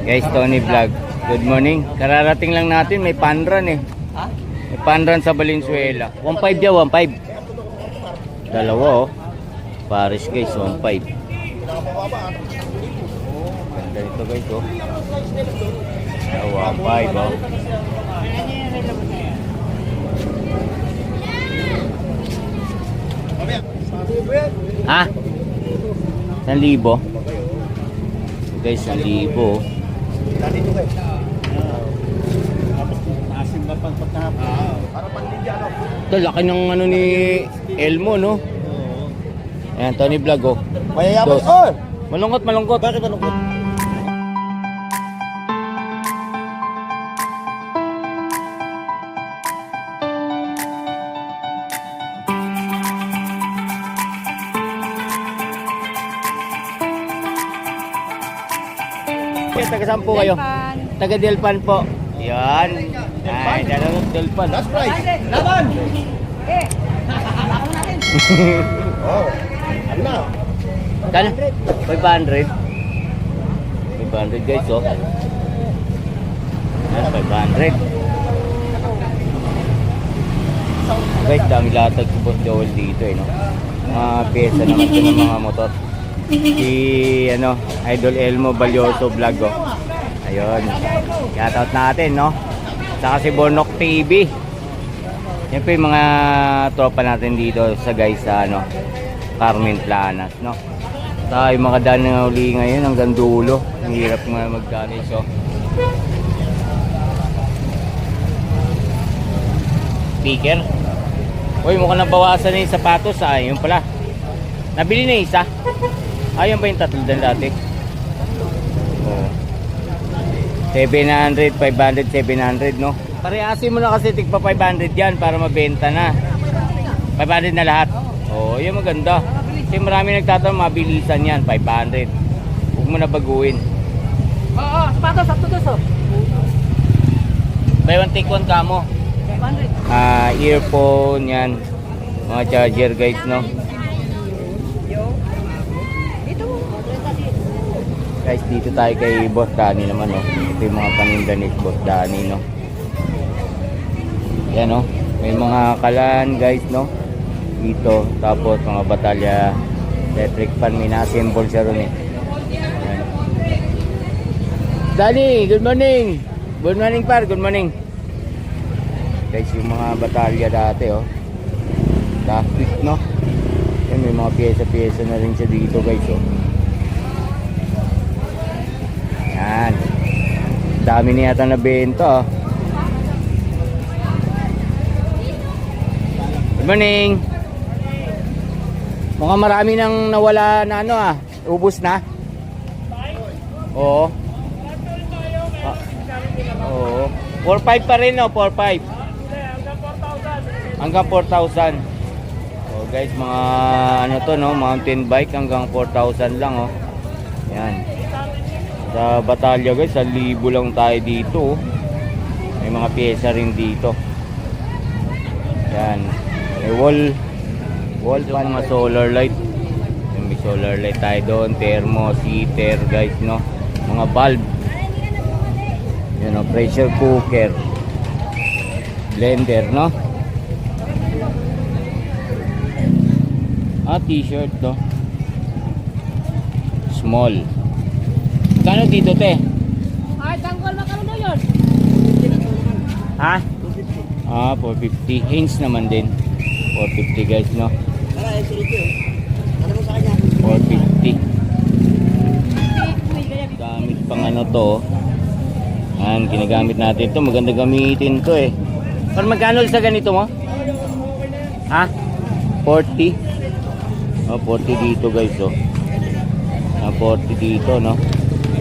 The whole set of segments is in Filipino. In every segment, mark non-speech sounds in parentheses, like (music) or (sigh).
Guys, Tony Vlog. Good morning. Kararating lang natin, may panran eh. Ha? May panran sa Valenzuela. 1.5 yan, 1.5. Dalawa oh. Paris guys, 1.5. Ganda nito guys oh. Ah, 1.5 oh. Ha? 1,000. Guys, 1,000 oh. Asim ba pang pagkahapon? Para panlidya, no? Ito, laki ng ano ni Elmo, no? Ayan, Tony Vlog, oh. Mayayaman. Dos. Oh! Malungkot, malungkot. Bakit malungkot? Taga saan po kayo? Delpan. Taga Delpan po. Yan. Ay, dalawang Delpan. Last price. Laban! (laughs) Eh, ako natin. (laughs) Oh. Ano na? Kano? 500. 500 guys, oh. Yan, 500. Guys, dami latag si Boss Joel dito, eh, no? Mga pyesa naman ito ng mga motor. Si, ano, Idol Elmo Balyoso Vlog, oh. Ayun. Shoutout natin, no? Saka si Bonok TV. Yan po yung mga tropa natin dito sa guys sa ano, Carmen Planas, no? Sa yung mga daan na uli ngayon hanggang dulo. Ang hirap nga magdali. So, speaker. Uy, mukhang nabawasan na yung sapatos. Ah, yun pala. Nabili na isa. Ayun ba yung tatlo din dati? Oh. 700, 500, 700, no? Parehasin mo na kasi tigpa 500 yan para mabenta na. 500 na lahat. Oo, oh, yun maganda. Kasi marami nagtatanong, mabilisan yan, 500. Huwag mo na baguhin. Oo, sapatos, sapatos, oh. Buy one take one ka mo. 500. Ah, earphone, yan. Mga charger guys, no? Guys, dito tayo kay Boss Danny naman, no? Ito yung mga paninda ni Boss Danny, no? Yan, no? May mga kalan, guys, no? Dito. Tapos, mga batalya. Electric fan, may na-assemble siya ron, eh. Yan. Danny, good morning! Good morning, par. Good morning. Guys, yung mga batalya dati, oh. Plastic, no? Yan, may mga pyesa-pyesa na rin siya dito, guys, oh. Yan. Dami niya yata na bento. Oh. Good morning. Mukhang marami nang nawala na ano ah. Ubus na. Oo. Ah, Oo. 4-5 pa rin no, 4-5. Hanggang 4,000. Oh guys, mga ano to no, mountain bike hanggang 4,000 lang oh. Yan. Sa batalya guys, sa libo lang tayo dito. May mga pyesa rin dito. Yan. May wall. Wall pa mga solar light. May solar light tayo doon. Thermo, heater guys, no? Mga bulb. Yan o, pressure cooker. Blender, no? Ah, t-shirt, no? Small. Kano dito, te? Ay, tanggol makano yun. Ha? Ah, 450. Hinge naman din. 450 guys, no? Tara, eh, silip yun. Ano mo sa kanya? 450. Gamit pang ano to. Yan, ginagamit natin to. Maganda gamitin to eh. Pero magkano sa ganito mo? Ha? 40? Oh, 40 dito guys, oh. Ah, 40 dito, no?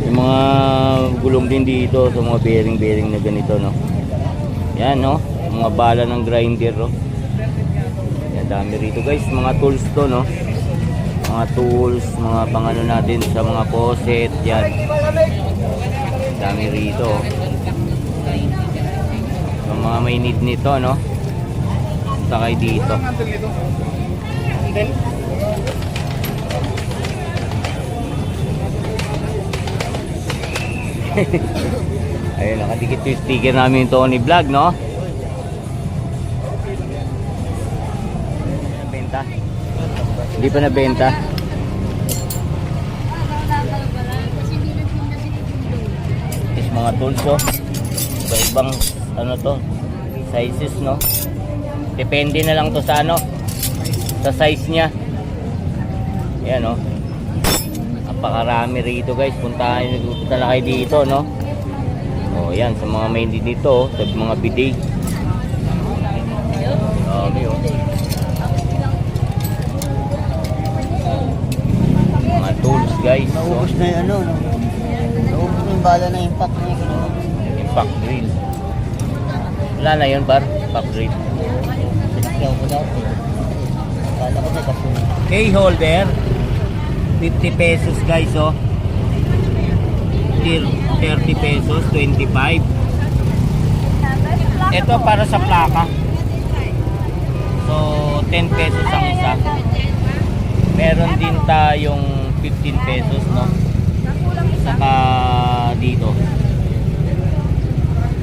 Yung mga gulong din dito sa mga bearing-bearing na ganito, no? Yan, no? Mga bala ng grinder, no? Yan, dami rito guys. Mga tools to, no? Mga tools, mga pangano natin sa mga poset, yan. Dami rito, oh. So, mga may need nito, no? Sakay dito. (laughs) Ayun, nakadikit yung sticker namin yung Tony Vlog, no? Benta? Hindi pa nabenta? is mga tools oh. Iba-ibang ano to, sizes no. Depende na lang to sa ano, sa size niya. Yan oh. Napakarami rito guys. Puntahan punta na kayo dito no. Oh, yan sa mga may dito, oh, sa mga bidet. Dami oh. Mga tools guys. oh. Naubos na yung ano, no? Naubos na yung bala na impact niya. Impact drill. Wala na yun, par. Impact drill. Key holder. 50 pesos guys, oh. Tir- 30 pesos, 25. Ito para sa plaka. So, 10 pesos ang isa. Meron din tayong 15 pesos, no? Saka dito.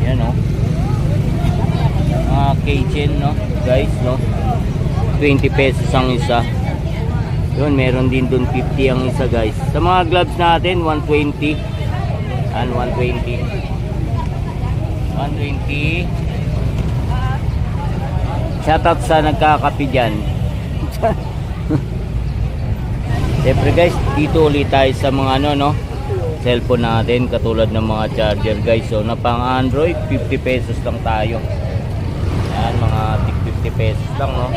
Yan, oh. Mga keychain, no? Guys, no? 20 pesos ang isa. Yun, meron din dun 50 ang isa, guys. Sa mga gloves natin, 120. Yan, 120. 120. Shoutout sa nagkakapi dyan. (laughs) Siyempre guys, dito ulit tayo sa mga ano no, cellphone natin katulad ng mga charger guys. So na pang Android, 50 pesos lang tayo. Yan, mga tig 50 pesos lang no.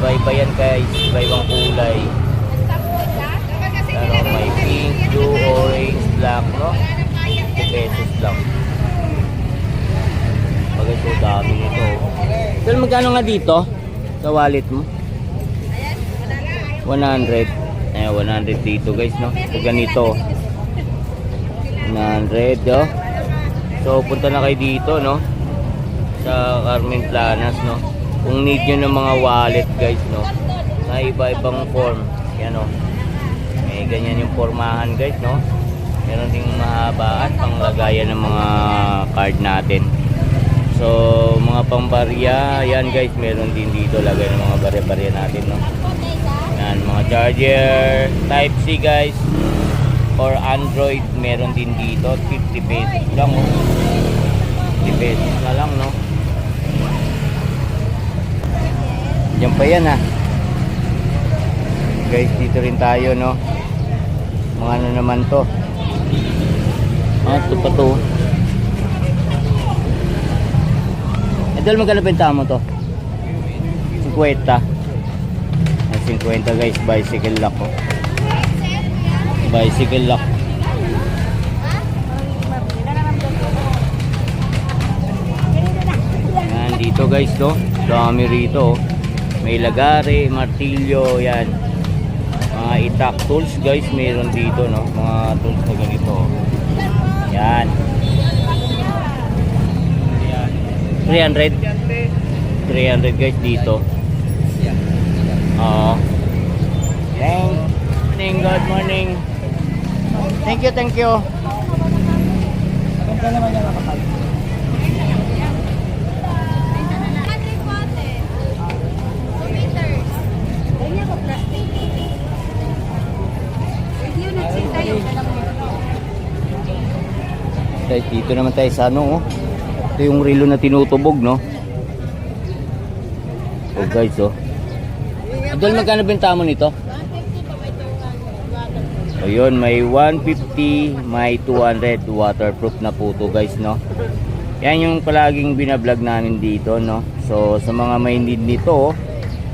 Iba-iba yan guys, iba-ibang kulay. Ano, may pink, blue, orange, black no. 50 pesos lang. Bagay so dami nito. Pero magkano nga dito? Sa wallet mo? 100. Eh, 100 dito guys, no? So, ganito. 100, oh. So, punta na kayo dito, no? Sa Carmen Planas, no? Kung need nyo ng mga wallet, guys, no? Na iba-ibang form. Yan, no? Eh, ganyan yung formahan, guys, no? Meron ding mahaba at panglagayan ng mga card natin. So, mga pambarya, yan guys, meron din dito lagay ng mga barya-barya natin, no? Yan, mga charger, type C guys, or Android, meron din dito, 50 pesos lang, oh. 50 pesos na lang, no? Yan pa yan, ha? Guys, dito rin tayo, no? Mga ano naman to? Ah, ito pa to. Idol, magkano benta mo to? 50. Ang 50 guys, bicycle lock ko. Bicycle lock. Yan, dito guys to. Dami rito. oh. May lagare, martilyo, yan. Mga itak tools guys, meron dito no. Mga tools na ganito. Yan. 300. 300 guys dito. Oo. Thank morning, good morning. Thank you, thank you. Guys, dito naman tayo sa ano, oh. Ito yung relo na tinutubog, no? Oh, guys, oh. Idol, magkano benta mo nito? Ayun, may 150, may 200 waterproof na po to guys, no? Yan yung palaging binablog namin dito, no? So, sa mga may need nito, oh,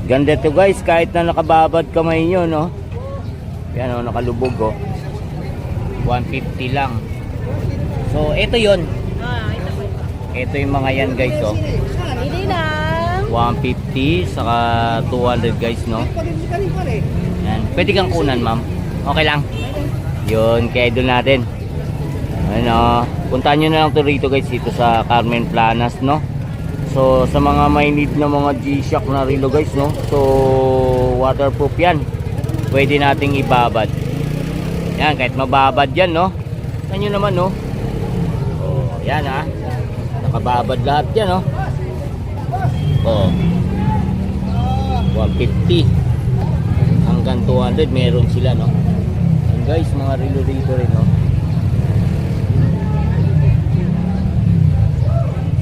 ganda to guys, kahit na nakababad kamay nyo, no? Yan, oh, nakalubog, oh. 150 lang. So, ito yon Ito yung mga yan guys, oh. Hindi lang. 150, saka 200 guys, no? Yan. Pwede kang kunan, ma'am. Okay lang. Yun, kaya doon natin. Ano, puntahan nyo na lang to rito guys, dito sa Carmen Planas, no? So, sa mga may need na mga G-Shock na relo guys, no? So, waterproof yan. Pwede nating ibabad. Yan, kahit mababad yan, no? Tignan nyo naman, no? Oh, yan ha. Nakababad lahat yan, no? Oh. 150 hanggang 200 meron sila, no? And guys, mga relo rito rin, no?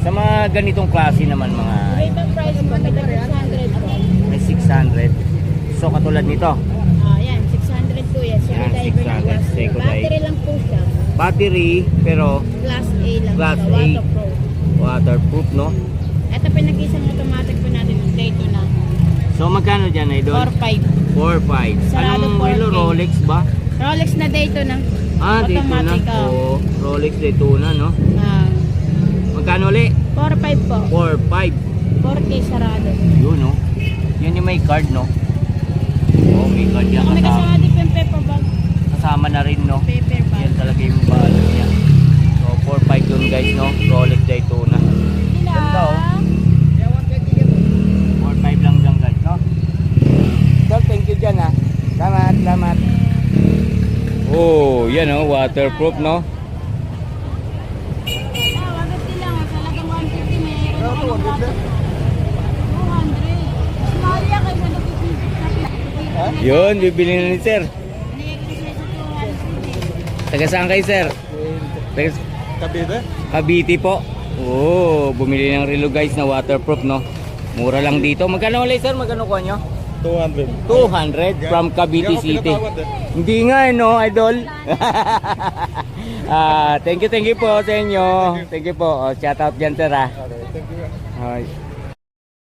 Sa mga ganitong klase naman, mga Ibang price may 600 po. may 600. So, katulad nito, Ah, yan, 600 po yan. Semi diver na 600, glass. Seiko Battery lang po. Battery, pero Class A lang siya, A. waterproof. waterproof, no? Ito pinag-isang automatic po natin ng Daytona. So, magkano dyan, idol? 4.5. 4-5. Sarado Anong 4K. relo? Rolex ba? Rolex na Daytona. Ah, Daytona. Automatic, oh. Oo, Rolex Daytona, no? Ah, Magkano ulit? 4.5 po. 4-5. 4K sarado. Yun, no? Yan yung may card, no? Oo, may card yan Ako may kasama. din yung paper bag. Kasama na rin, no? Yan talaga yung value niya. So, 4-5 yun, guys, no? Rolex Daytona. Ganda, oh. 4-5 lang dyan, guys, no? Tol, thank you dyan, ha? Salamat, salamat. Oh, yan, oh. Waterproof, no? Ah, 150 lang. Talagang 150 mayroon ako ng water. 200. Small yan kayo sa nakikita. Yun, bibili na ni sir. Taga saan kayo, sir? Taga Kabida? Cavite po. Oo, bumili ng relo guys na waterproof, no? Mura lang dito. Magkano ulit, sir? Magkano kuha nyo? 200. 200 from Cavite City. Hindi nga, eh, no, idol? (laughs) ah, thank you, thank you po sa inyo. Thank you po. Oh, shout out dyan, sir, ah. Thank you. Ay.